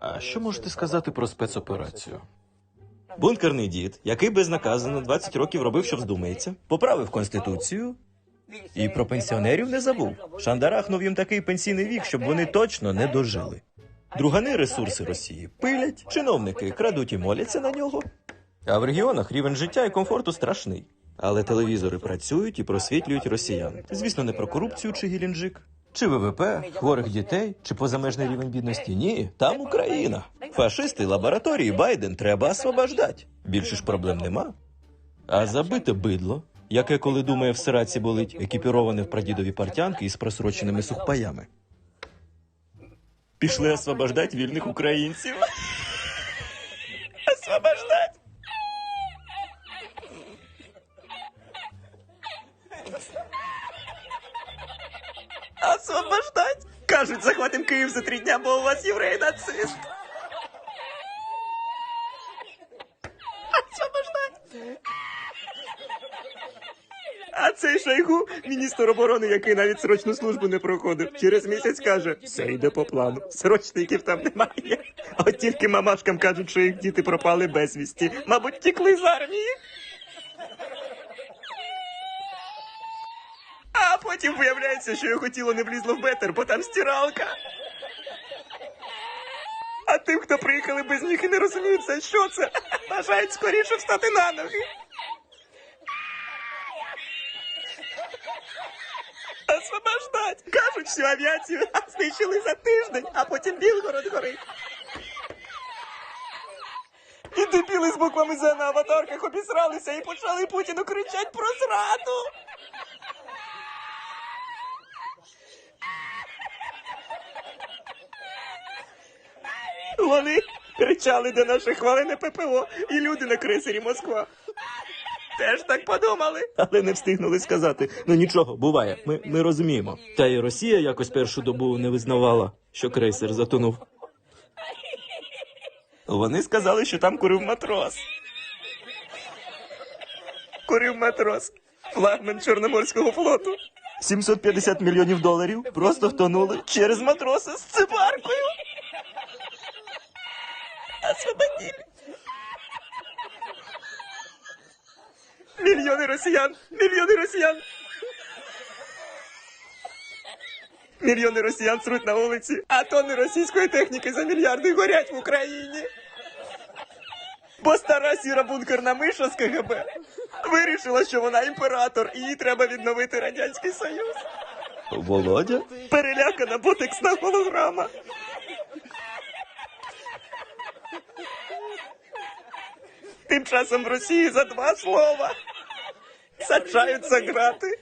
А що можете сказати про спецоперацію? Бункерний дід, який безнаказано 20 років робив, що вздумається, поправив конституцію і про пенсіонерів не забув. Шандарахнув їм такий пенсійний вік, щоб вони точно не дожили. Другани ресурси Росії пилять, чиновники крадуть і моляться на нього. А в регіонах рівень життя і комфорту страшний. Але телевізори працюють і просвітлюють росіян. Звісно, не про корупцію чи гілінджик. Чи ВВП, хворих дітей, чи позамежний рівень бідності? Ні, там Україна. Фашисти, лабораторії, Байден треба освобождати. Більше ж проблем нема. А забите бидло, яке, коли думає в сираці болить, екіпіроване в прадідові партянки із просроченими сухпаями. Пішли освобождати вільних українців. Освобождать! Освобождать! Кажуть, захватим Київ за три дня, бо у вас єврей нацист. Освобождать! А цей шайгу, міністр оборони, який навіть срочну службу не проходив, через місяць каже: все йде по плану. Срочників там немає. От тільки мамашкам кажуть, що їх діти пропали безвісті. Мабуть, тікли з армії. Потім виявляється, що його тіло не влізло в бетер, бо там стиралка. А тим, хто приїхали без них і не розуміють, за що це, бажають скоріше встати на ноги. Освобождать! Кажуть, всю авіацію знищили за тиждень, а потім Білгород горить. І дебіли з буквами «З» на аватарках обісралися і почали Путіну кричать про зраду. Вони кричали до наше хвалене ППО і люди на крейсері Москва. Теж так подумали, але не встигнули сказати. Ну нічого, буває, ми, ми розуміємо. Та й Росія якось першу добу не визнавала, що крейсер затонув. Вони сказали, що там курив матрос. Курив матрос. Флагман Чорноморського флоту. 750 мільйонів доларів просто втонули через матроса з цибаркою. Освободили. Мільйони росіян! Мільйони росіян! Мільйони росіян сруть на вулиці, а тонни російської техніки за мільярди горять в Україні. Бо стара сіра бункерна миша з КГБ вирішила, що вона імператор, і їй треба відновити Радянський Союз. Володя? Перелякана ботексна голограма. Тим часом в Росії за два слова. Саджаються грати.